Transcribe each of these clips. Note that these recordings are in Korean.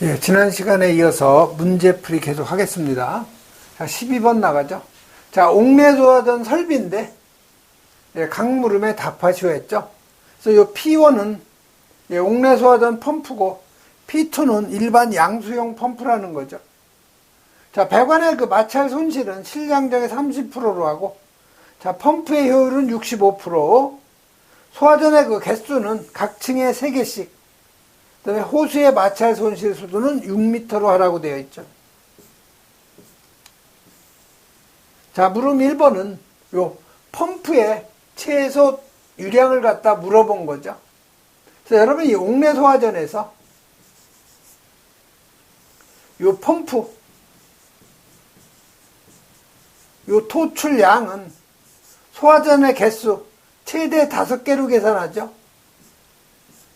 예, 지난 시간에 이어서 문제풀이 계속 하겠습니다. 자, 12번 나가죠. 자, 옥내조화전 설비인데, 예, 강물음에 답하시오 했죠. 그래서 요 P1은 예, 옥내소화전 펌프고, P2는 일반 양수용 펌프라는 거죠. 자, 배관의 그 마찰 손실은 실량정의 30%로 하고, 자, 펌프의 효율은 65%, 소화전의 그 개수는 각 층에 3개씩, 그다음에 호수의 마찰 손실 수도는 6m로 하라고 되어 있죠. 자, 물음 1번은 요 펌프의 최소 유량을 갖다 물어본 거죠. 그래서 여러분 이 옥내 소화전에서 요 펌프 요 토출량은 소화전의 개수 최대 5개로 계산하죠.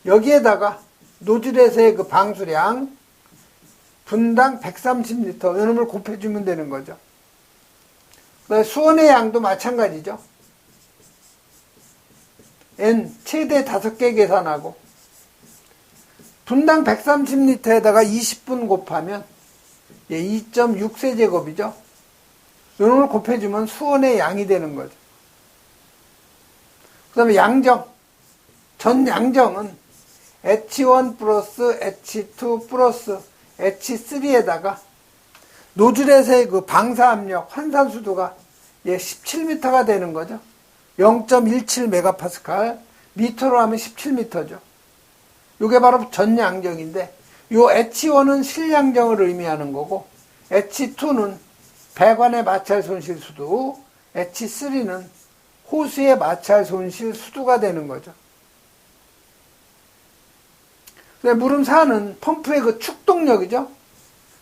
여기에다가 노즐에서의 그 방수량 분당 130리터 이놈을 곱해주면 되는 거죠. 수원의 양도 마찬가지죠. N 최대 5개 계산하고 분당 130리터에다가 20분 곱하면 2.6세제곱이죠. 이놈을 곱해주면 수원의 양이 되는 거죠. 그 다음에 양정. 전 양정은 H1 플러스 H2 플러스 H3에다가 노즐에서의 그 방사압력, 환산수도가 예, 17m가 되는 거죠. 0.17메가파스칼, 미터로 하면 17m죠. 이게 바로 전양정인데, 요 H1은 실양정을 의미하는 거고, H2는 배관의 마찰 손실 수도, H3는 호수의 마찰 손실 수도가 되는 거죠. 물음 4는 펌프의 그 축동력이죠.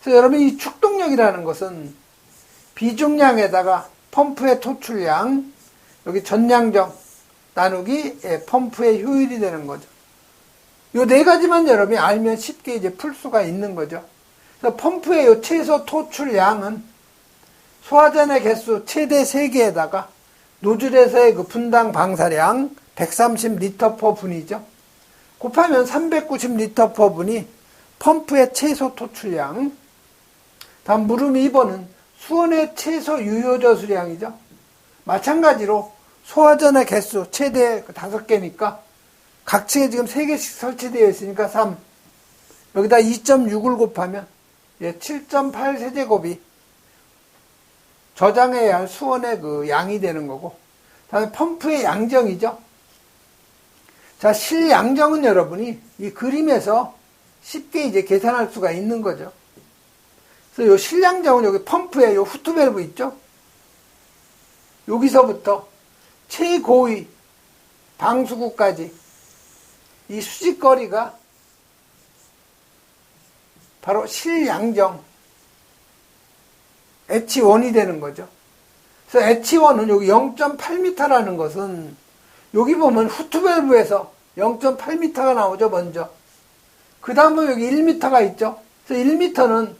그래서 여러분 이 축동력이라는 것은 비중량에다가 펌프의 토출량, 여기 전량정 나누기 예, 펌프의 효율이 되는 거죠. 요 네 가지만 여러분이 알면 쉽게 이제 풀 수가 있는 거죠. 그래서 펌프의 요 최소 토출량은 소화전의 개수 최대 3개에다가 노즐에서의 그 분당 방사량 130리터 퍼 분이죠. 곱하면 390리터 퍼 분이 펌프의 최소 토출량. 다음 물음 2번은 수원의 최소 유효저 수량이죠. 마찬가지로 소화전의 개수 최대 5개니까 각 층에 지금 3개씩 설치되어 있으니까 3. 여기다 2.6을 곱하면 7.8 세제곱이 저장해야 할 수원의 그 양이 되는 거고 다음에 펌프의 양정이죠. 자, 실양정은 여러분이 이 그림에서 쉽게 이제 계산할 수가 있는 거죠. 그래서 요 실양정은 여기 펌프에 요 후트 밸브 있죠? 여기서부터 최고위 방수구까지 이 수직거리가 바로 실양정 H1이 되는 거죠. 그래서 H1은 여기 0.8m라는 것은 여기 보면 후트밸브에서 0.8m가 나오죠, 먼저. 그 다음에 여기 1m가 있죠. 그래서 1m는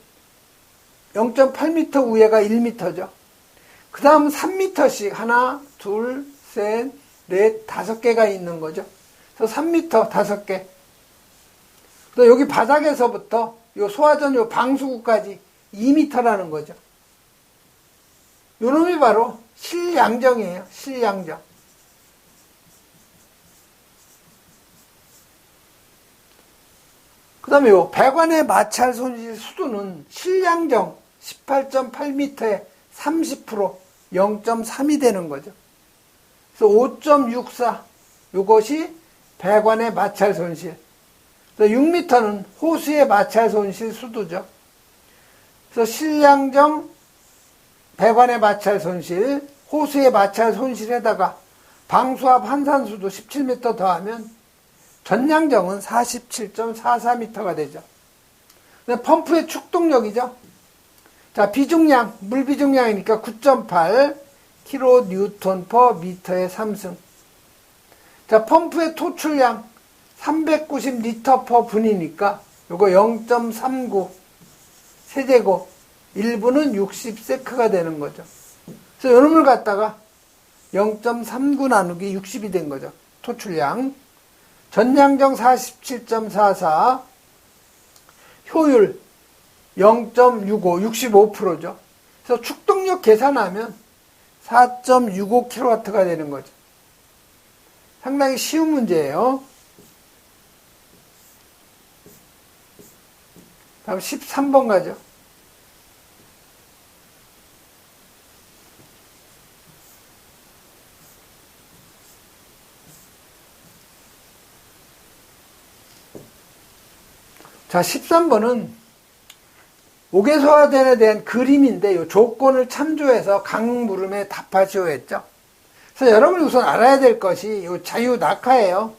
0.8m 위에가 1m죠. 그 다음 3m씩 하나, 둘, 셋, 넷, 다섯 개가 있는 거죠. 그래서 3m 다섯 개. 또 여기 바닥에서부터 요 소화전 요 방수구까지 2m라는 거죠. 요 놈이 바로 실양정이에요. 실양정. 다음에 요 배관의 마찰 손실 수도는 실량정 18.8m에 30% 0.3이 되는 거죠. 그래서 5.64 이것이 배관의 마찰 손실. 6m는 호수의 마찰 손실 수도죠. 그래서 실량정 배관의 마찰 손실, 호수의 마찰 손실에다가 방수압 환산수도 17m 더하면 전량정은 47.44m가 되죠. 펌프의 축동력이죠. 자, 비중량, 물 비중량이니까 9.8 kN per 미터의 3승. 자, 펌프의 토출량 390리터 per 분이니까 요거 0.39 세제곱 1분은 60세크가 되는 거죠. 그래서 요놈을 갖다가 0.39 나누기 60이 된 거죠. 토출량. 전량정 47.44, 효율 0.65, 65%죠. 그래서 축동력 계산하면 4.65kW가 되는 거죠. 상당히 쉬운 문제예요. 다음 13번 가죠. 자, 13번은 옥외소화전에 대한 그림인데 요 조건을 참조해서 강물음에 답하시오 했죠. 그래서 여러분이 우선 알아야 될 것이 요 자유 낙하예요.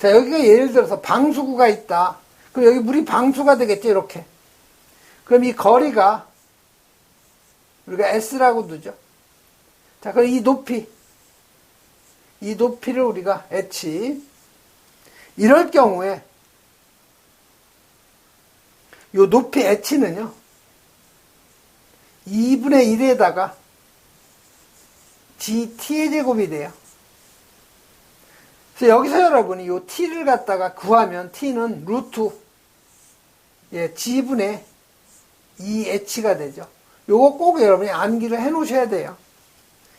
자, 여기가 예를 들어서 방수구가 있다. 그럼 여기 물이 방수가 되겠죠, 이렇게. 그럼 이 거리가 우리가 S라고 두죠. 자, 그럼 이 높이, 이 높이를 우리가 H. 이럴 경우에 요 높이 H는요, 2분의 1에다가 GT의 제곱이 돼요. 그래서 여기서 여러분이 요 t를 갖다가 구하면 t는 루트 예, g분의 2h가 되죠. 요거 꼭 여러분이 암기를 해 놓으셔야 돼요.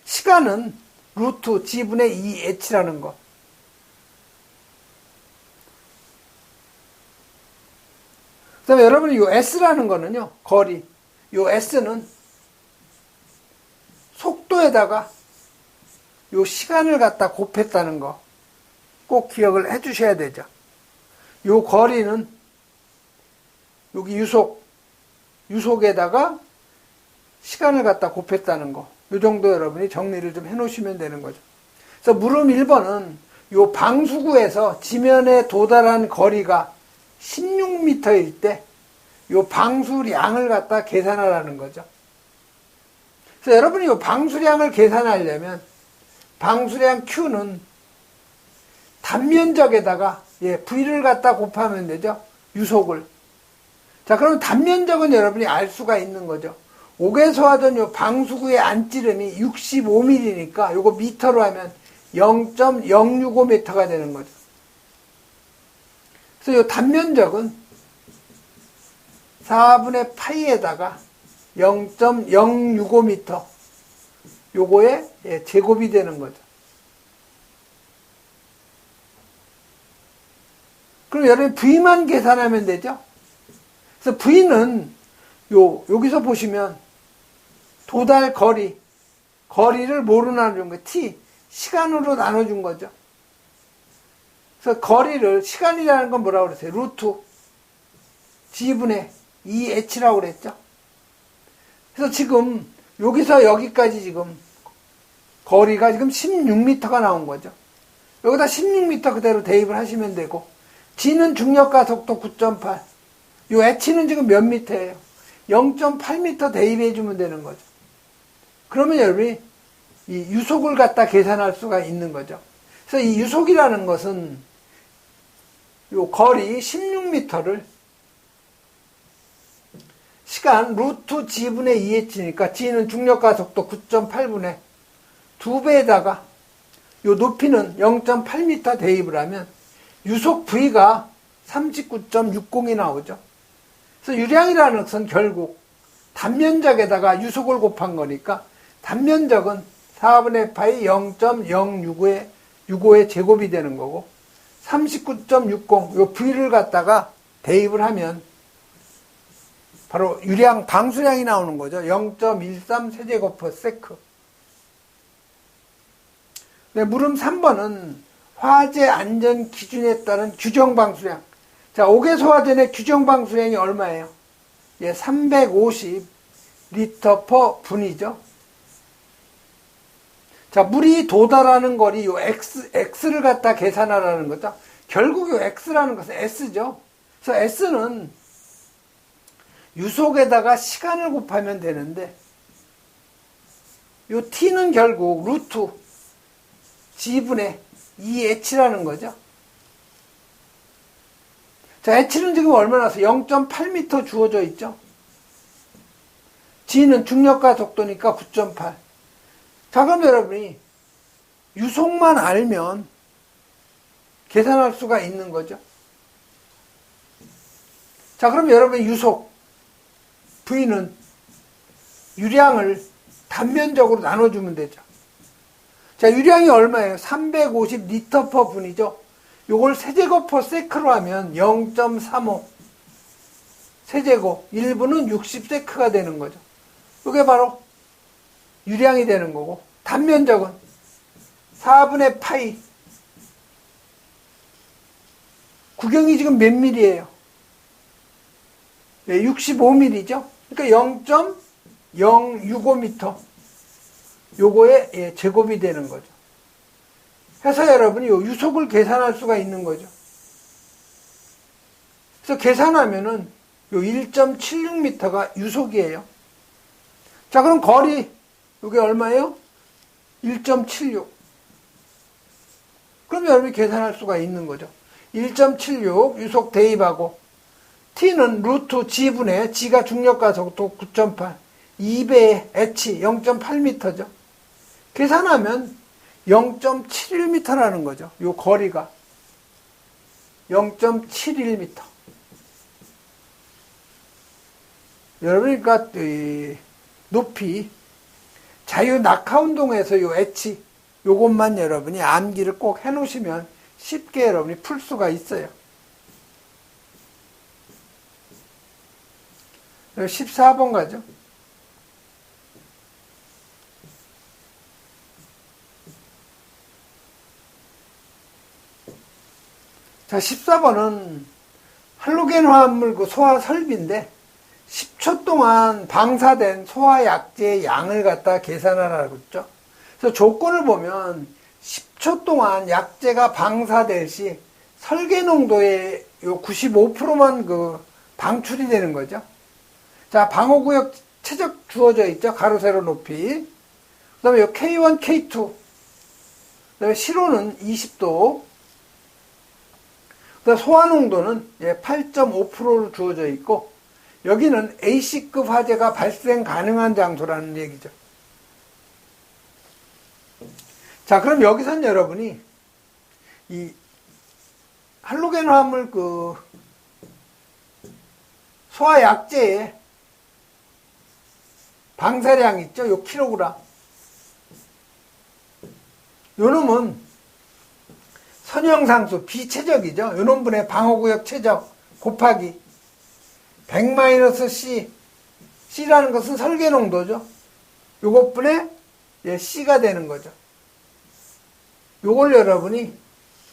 시간은 루트 g분의 2h라는 거. 그 다음에 여러분이 요 s라는 거는요, 거리. 요 s는 속도에다가 요 시간을 갖다 곱했다는 거. 꼭 기억을 해 주셔야 되죠. 요 거리는 여기 유속, 유속에다가 시간을 갖다 곱했다는 거. 요 정도 여러분이 정리를 좀 해 놓으시면 되는 거죠. 그래서 물음 1번은 요 방수구에서 지면에 도달한 거리가 16m일 때요 방수량을 갖다 계산하라는 거죠. 그래서 여러분이 요 방수량을 계산하려면 방수량 Q는 단면적에다가 예, V를 갖다 곱하면 되죠. 유속을. 자, 그럼 단면적은 여러분이 알 수가 있는 거죠. 옥에서 하던 요 방수구의 안찌름이 65mm니까 요거 미터로 하면 0.065m가 되는 거죠. 그래서 요 단면적은 4분의 파이에다가 0.065m 요거에 예, 제곱이 되는 거죠. 그럼 여러분 V만 계산하면 되죠? 그래서 V는 요, 여기서 보시면 도달 거리, 거리를 뭐로 나눠준 거예요? T, 시간으로 나눠준 거죠. 그래서 거리를, 시간이라는 건 뭐라고 그랬어요? 루트, G분의 2H라고 그랬죠. 그래서 지금 여기서 여기까지 지금 거리가 지금 16m가 나온 거죠. 여기다 16m 그대로 대입을 하시면 되고 G는 중력가 속도 9.8. 요 H는 지금 몇 미터예요? 0.8m 대입해 주면 되는 거죠. 그러면 여러분이 이 유속을 갖다 계산할 수가 있는 거죠. 그래서 이 유속이라는 것은 요 거리 16m를 시간 루트 g분의 2h니까 g는 중력가 속도 9.8분의 2배에다가 요 높이는 0.8m 대입을 하면 유속 V가 39.60이 나오죠. 그래서 유량이라는 것은 결국 단면적에다가 유속을 곱한 거니까 단면적은 4분의 파이 0.065의 65의 제곱이 되는 거고 39.60 요 V를 갖다가 대입을 하면 바로 유량 방수량이 나오는 거죠. 0.13 세제곱 퍼 세크. 네, 물음 3번은 화재 안전 기준에 따른 규정 방수량. 자, 5개 소화전의 규정 방수량이 얼마예요? 예, 350 리터 퍼 분이죠. 자, 물이 도달하는 거리 요 x x를 갖다 계산하라는 거죠. 결국 요 x라는 것은 s죠. 그래서 s는 유속에다가 시간을 곱하면 되는데 요 t는 결국 루트 g분의 2h라는 거죠. 자, h는 지금 얼마나 나서 0.8m 주어져 있죠. g는 중력과 속도니까 9.8. 자, 그럼 여러분이 유속만 알면 계산할 수가 있는 거죠. 자, 그럼 여러분 유속 V는 유량을 단면적으로 나눠주면 되죠. 자, 유량이 얼마예요? 350 리터 퍼 분이죠. 요걸 세제곱 퍼 세크로 하면 0.35 세제곱 1분은 60 세크가 되는 거죠. 이게 바로 유량이 되는 거고 단면적은 4분의 파이 구경이 지금 몇 밀리예요? 네, 65mm죠. 그러니까 0.065m 요거의 예, 제곱이 되는 거죠. 해서 여러분이 요 유속을 계산할 수가 있는 거죠. 그래서 계산하면은 요 1.76m가 유속이에요. 자, 그럼 거리 이게 얼마예요? 1.76. 그럼 여러분이 계산할 수가 있는 거죠. 1.76 유속 대입하고 t는 루트 g분의 g가 중력과 속도 9.8 2배의 h 0.8m죠. 계산하면 0.71m라는 거죠. 요 거리가 0.71m. 여러분이 그러니까 높이 자유 낙하 운동에서 요 h 요것만 여러분이 암기를 꼭 해놓으시면 쉽게 여러분이 풀 수가 있어요. 14번 가죠. 자, 14번은 할로겐 화합물 그 소화 설비인데 10초 동안 방사된 소화 약제의 양을 갖다 계산하라고 했죠. 그래서 조건을 보면 10초 동안 약제가 방사될 시 설계 농도의 요 95%만 그 방출이 되는 거죠. 자, 방호구역 최적 주어져 있죠. 가로, 세로, 높이. 그 다음에 요 K1, K2. 그 다음에 실온은 20도. 그 다음에 소화 농도는 8.5%로 주어져 있고, 여기는 AC급 화재가 발생 가능한 장소라는 얘기죠. 자, 그럼 여기선 여러분이 이 할로겐 화물 그 소화 약제의 방사량 있죠? 요 킬로그램. 요 놈은 선형상수 비최적이죠. 요 놈분의 방어구역 최적 곱하기 100-C C라는 것은 설계 농도죠. 요것분의 예, C가 되는 거죠. 요걸 여러분이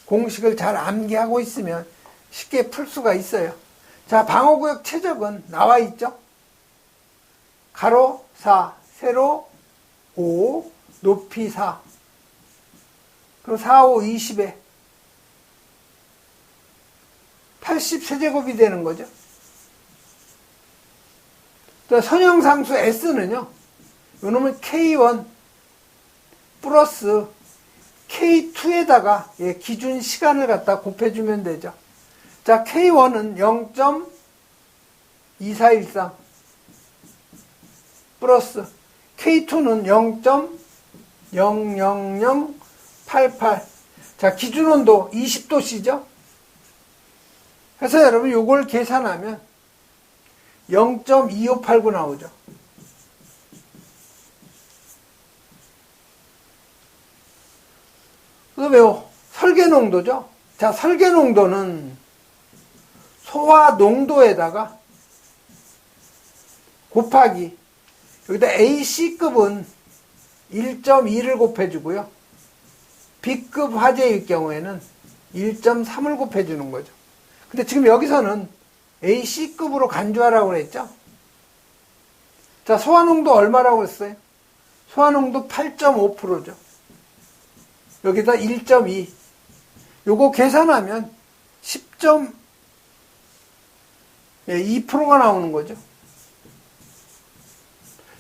공식을 잘 암기하고 있으면 쉽게 풀 수가 있어요. 자, 방어구역 최적은 나와 있죠? 가로 4, 세로 5, 높이 4. 그럼 4, 5, 20에 80세제곱이 되는 거죠. 또 선형상수 S는요, 요놈은 K1 플러스 K2에다가 예, 기준 시간을 갖다 곱해주면 되죠. 자, K1은 0.2413 플러스 K2는 0.00088 자, 기준 온도 20도씨죠? 그래서 여러분 요걸 계산하면 0.2589 나오죠. 그다음에 설계 농도죠. 자, 설계 농도는 소화 농도에다가 곱하기 여기다 AC급은 1.2를 곱해주고요. B급 화재일 경우에는 1.3을 곱해주는 거죠. 근데 지금 여기서는 AC급으로 간주하라고 그랬죠? 자, 소화농도 얼마라고 했어요? 소화농도 8.5%죠. 여기다 1.2. 요거 계산하면 10.2%가 나오는 거죠.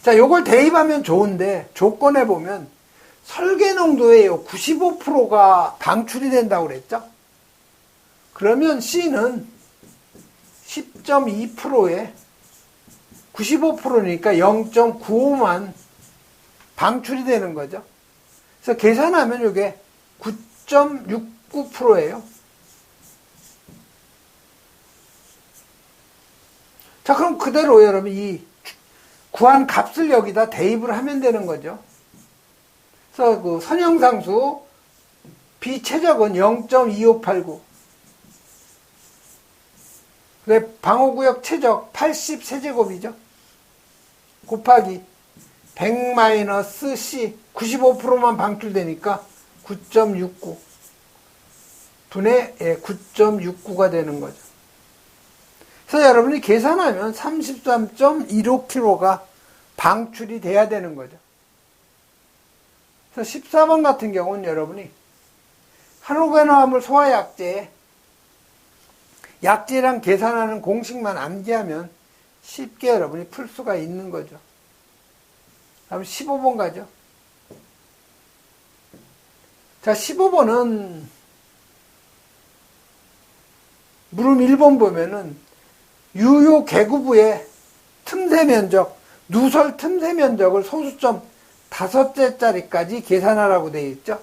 자, 요걸 대입하면 좋은데 조건에 보면 설계 농도의 95%가 방출이 된다고 그랬죠? 그러면 C는 10.2%에 95%니까 0.95만 방출이 되는 거죠. 그래서 계산하면 이게 9.69%예요. 자, 그럼 그대로 여러분 이 구한 값을 여기다 대입을 하면 되는 거죠. 그래서 그 선형상수 비최적은 0.2589 그래 방어구역 최적 80세제곱이죠. 곱하기 100 마이너스 C 95%만 방출되니까 9.69 분의 9.69가 되는 거죠. 그래서 여러분이 계산하면 33.15kg가 방출이 돼야 되는 거죠. 그래서 14번 같은 경우는 여러분이 한옥외화물 소화약제 약제랑 계산하는 공식만 암기하면 쉽게 여러분이 풀 수가 있는 거죠. 다음 15번 가죠. 자, 15번은 물음 1번 보면은 유효 개구부의 틈새 면적, 누설 틈새 면적을 소수점 다섯째 자리까지 계산하라고 되어 있죠.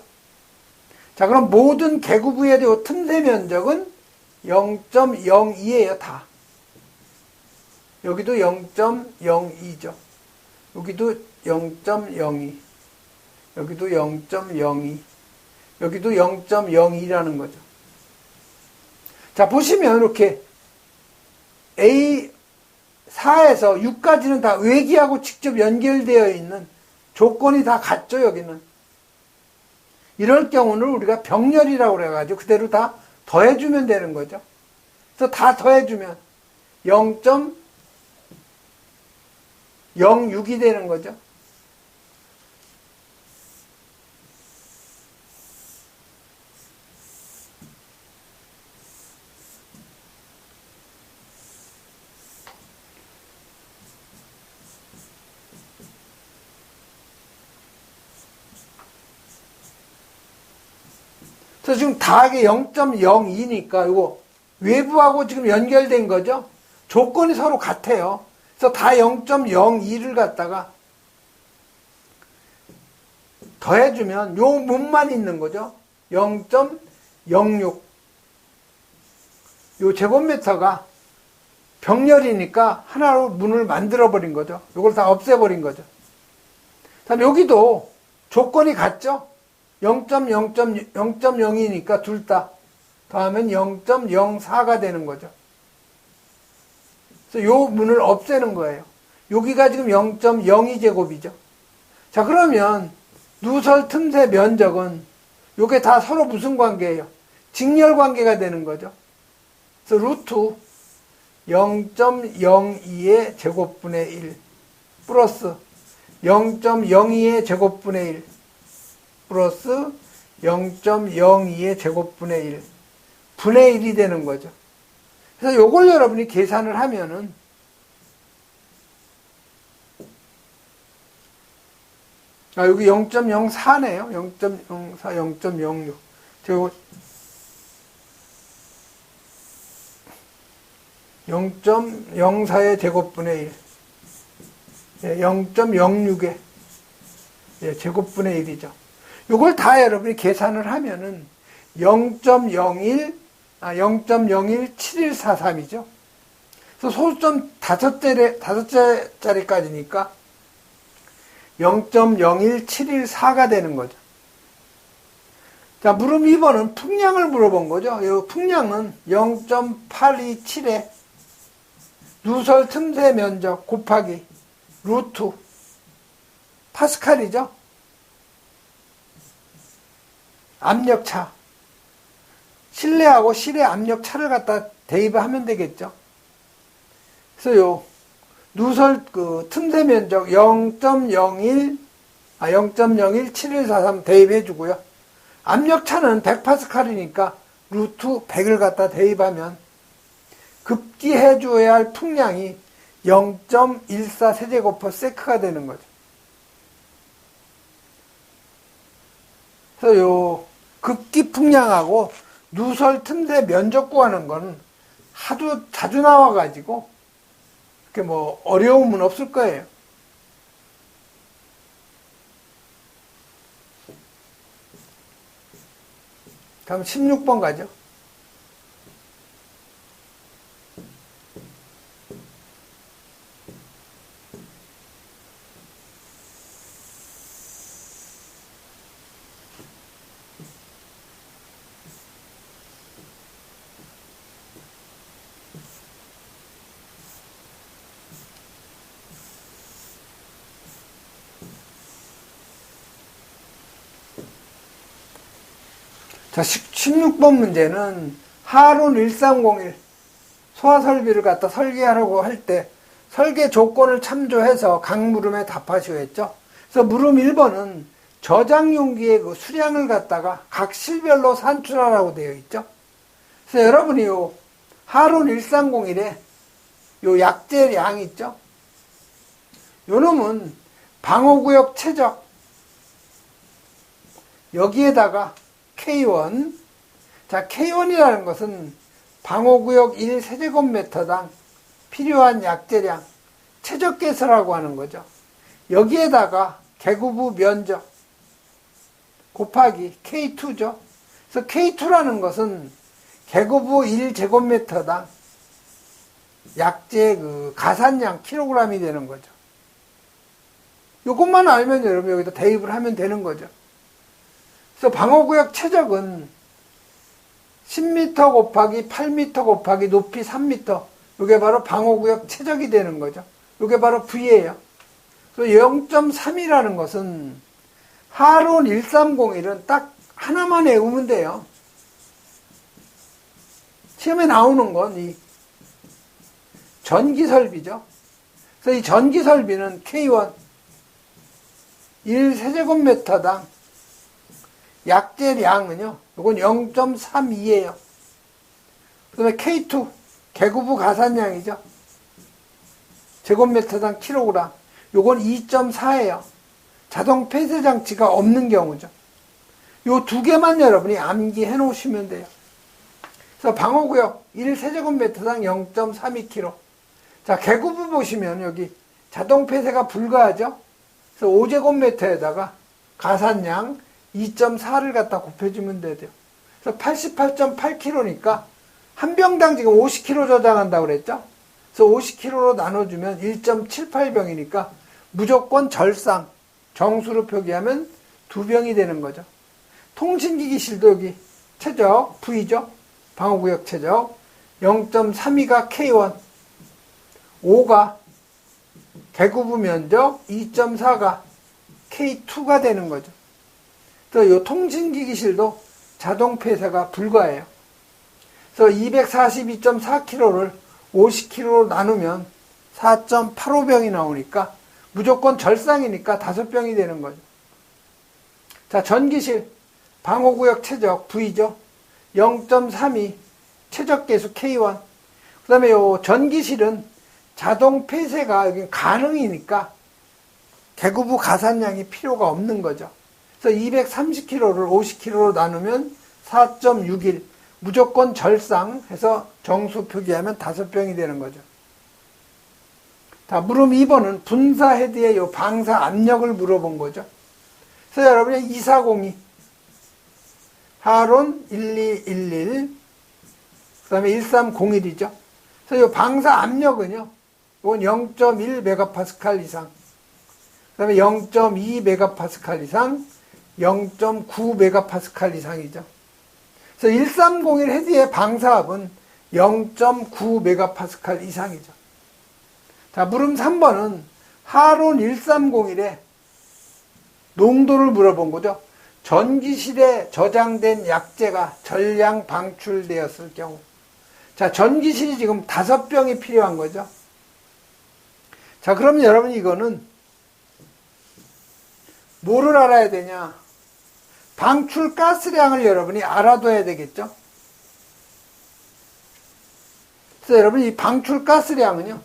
자, 그럼 모든 개구부의 틈새 면적은 0.02예요, 다. 여기도 0.02죠. 여기도 0.02. 여기도 0.02. 여기도 0.02라는 거죠. 자, 보시면 이렇게 A 4에서 6까지는 다 외기하고 직접 연결되어 있는 조건이 다 같죠, 여기는. 이럴 경우는 우리가 병렬이라고 그래가지고 그대로 다 더해주면 되는 거죠. 그래서 다 더해주면 0.06이 되는 거죠. 그래서 지금 다하게 0.02니까 이거 외부하고 지금 연결된 거죠. 조건이 서로 같아요. 그래서 다 0.02를 갖다가 더해주면 요 문만 있는 거죠. 0.06. 요 제곱미터가 병렬이니까 하나로 문을 만들어 버린 거죠. 요걸 다 없애버린 거죠. 다음 여기도 조건이 같죠? 0.0.0.02니까 둘 다 더하면 0.04가 되는 거죠. 그래서 요 문을 없애는 거예요. 여기가 지금 0.02제곱이죠. 자, 그러면 누설 틈새 면적은 요게 다 서로 무슨 관계예요? 직렬 관계가 되는 거죠. 그래서 루트 0.02의 제곱분의 1 플러스 0.02의 제곱분의 1 플러스 0.02의 제곱분의 1 분의 1이 되는 거죠. 그래서 요걸 여러분이 계산을 하면은 아 여기 0.04네요. 0.04, 0.06. 제가 0.04의 제곱분의 1. 0.06의 예, 제곱분의 1이죠. 이걸 다 여러분이 계산을 하면은 0.01, 아, 0.017143이죠. 그래서 소수점 다섯째, 다섯째 자리까지니까 0.01714가 되는 거죠. 자, 물음 2번은 풍량을 물어본 거죠. 이 풍량은 0.827에 누설 틈새 면적 곱하기 루트 파스칼이죠. 압력차. 실내하고 실외 압력차를 갖다 대입하면 되겠죠. 그래서 요 누설 그 틈새 면적 0.01 아 0.017143 대입해 주고요. 압력차는 100파스칼이니까 루트 100을 갖다 대입하면 급기해 줘야 할 풍량이 0.14 세제곱퍼 세크가 되는 거죠. 그래서 요 극기 풍량하고 누설 틈새 면적 구하는 건 하도 자주 나와가지고 그게 뭐 어려움은 없을 거예요. 다음 16번 가죠. 자, 16번 문제는 하룬 1301 소화 설비를 갖다 설계하라고 할 때 설계 조건을 참조해서 각 물음에 답하시오 했죠. 그래서 물음 1번은 저장 용기의 그 수량을 갖다가 각 실별로 산출하라고 되어 있죠. 그래서 여러분이 요 하룬 1301에 요 약재량 있죠. 요 놈은 방호구역 최적 여기에다가 K1 자 K1이라는 것은 방호구역 1세제곱미터당 필요한 약재량 최적계수라고 하는 거죠. 여기에다가 개구부 면적 곱하기 K2죠. 그래서 K2라는 것은 개구부 1제곱미터당 약재 그 가산량 킬로그램이 되는 거죠. 이것만 알면 여러분 여기다 대입을 하면 되는 거죠. 그래서 방어구역 최적은 10m 곱하기 8m 곱하기 높이 3m. 이게 바로 방어구역 최적이 되는 거죠. 이게 바로 V예요. 그래서 0.3이라는 것은 하론 1301은 딱 하나만 외우면 돼요. 시험에 나오는 건 이 전기 설비죠. 그래서 이 전기 설비는 K1 1세제곱미터당 약재량은요. 이건 0.32예요. 그 다음에 K2 개구부 가산량이죠. 제곱미터당 킬로그램. 요건 2.4예요. 자동 폐쇄 장치가 없는 경우죠. 요 두 개만 여러분이 암기해 놓으시면 돼요. 그래서 방어구역 1세제곱미터당 0.32kg. 자, 개구부 보시면 여기 자동 폐쇄가 불가하죠? 그래서 5제곱미터에다가 가산량 2.4를 갖다 곱해주면 되죠. 그래서 88.8kg니까 한 병당 지금 50kg 저장한다고 그랬죠? 그래서 50kg로 나눠주면 1.78병이니까 무조건 절상, 정수로 표기하면 두 병이 되는 거죠. 통신기기 실도 여기 최적, V죠? 방어구역 최적. 0.32가 K1, 5가 개구부 면적 2.4가 K2가 되는 거죠. 또 이 통신기기실도 자동 폐쇄가 불가해요. 그래서 242.4kg를 50kg로 나누면 4.85병이 나오니까 무조건 절상이니까 5병이 되는 거죠. 자, 전기실 방호구역 최적 V죠. 0.32 최적계수 K1. 그 다음에 요 전기실은 자동 폐쇄가 여기 가능이니까 개구부 가산량이 필요가 없는 거죠. 그래서 230kg를 50kg로 나누면 4.61 무조건 절상 해서 정수 표기하면 5병이 되는 거죠. 자, 물음 2번은 분사 헤드의 요 방사 압력을 물어본 거죠. 그래서 여러분이 2402 하론 1211 그 다음에 1301이죠. 그래서 요 방사 압력은요. 이건 0.1 메가파스칼 이상 그 다음에 0.2 메가파스칼 이상 0.9 메가파스칼 이상이죠. 그래서 1301 헤드의 방사압은 0.9 메가파스칼 이상이죠. 자, 물음 3번은 하론 1301의 농도를 물어본 거죠. 전기실에 저장된 약재가 전량 방출되었을 경우. 자, 전기실이 지금 다섯 병이 필요한 거죠. 자, 그러면 여러분 이거는 뭐를 알아야 되냐? 방출 가스량을 여러분이 알아둬야 되겠죠? 그래서 여러분 이 방출 가스량은요.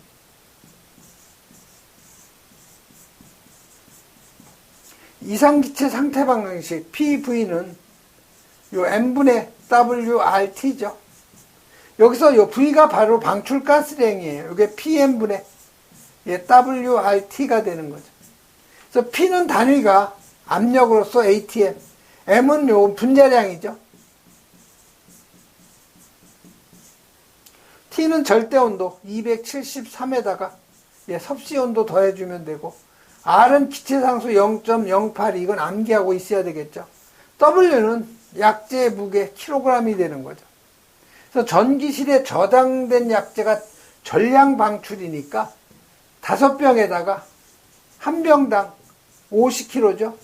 이상기체 상태 방정식 PV는 요 N분의 WRT죠. 여기서 요 V가 바로 방출 가스량이에요. 이게 PM분의 예, WRT가 되는 거죠. 그래서 P는 단위가 압력으로서 ATM, M은 요 분자량이죠. T는 절대 온도 273에다가 예, 섭씨 온도 더해주면 되고 R은 기체상수 0.08 이건 암기하고 있어야 되겠죠. W는 약재 무게 킬로그램이 되는 거죠. 그래서 전기실에 저장된 약재가 전량 방출이니까 다섯 병에다가 한 병당 50kg죠.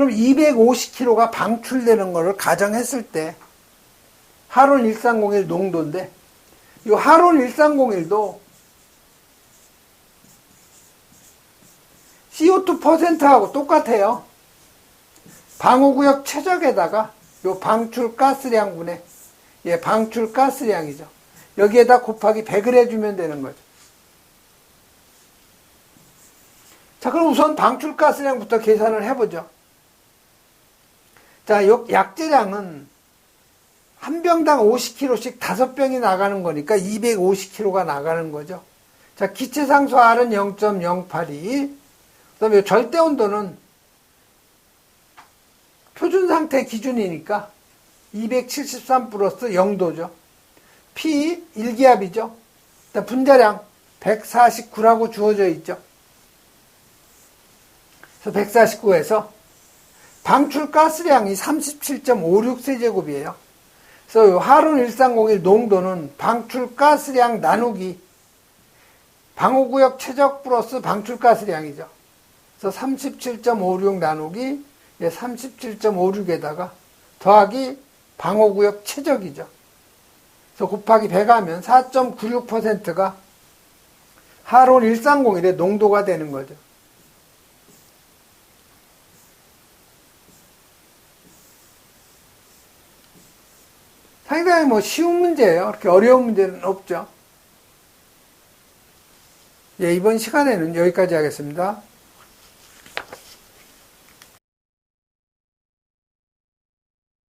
그럼 250kg가 방출되는 것을 가정했을 때 하론 1301 농도인데 이 하론 1301도 CO2 퍼센트하고 똑같아요. 방호구역 최적에다가 요 방출 가스량분의 예, 방출 가스량이죠. 여기에다 곱하기 100을 해주면 되는 거죠. 자, 그럼 우선 방출 가스량부터 계산을 해보죠. 자, 요 약재량은 한 병당 50kg씩 다섯 병이 나가는 거니까 250kg가 나가는 거죠. 자, 기체상수 R은 0.082. 그 다음에 절대 온도는 표준 상태 기준이니까 273 플러스 0도죠. P 1기압이죠. 분자량 149라고 주어져 있죠. 그래서 149에서 방출 가스량이 37.56세제곱이에요. 그래서 하룬 1301 농도는 방출 가스량 나누기 방호구역 최적 플러스 방출 가스량이죠. 그래서 37.56 나누기 37.56에다가 더하기 방호구역 최적이죠. 그래서 곱하기 100 하면 4.96%가 하론 1301의 농도가 되는 거죠. 상당히 뭐 쉬운 문제예요. 그렇게 어려운 문제는 없죠. 예, 이번 시간에는 여기까지 하겠습니다.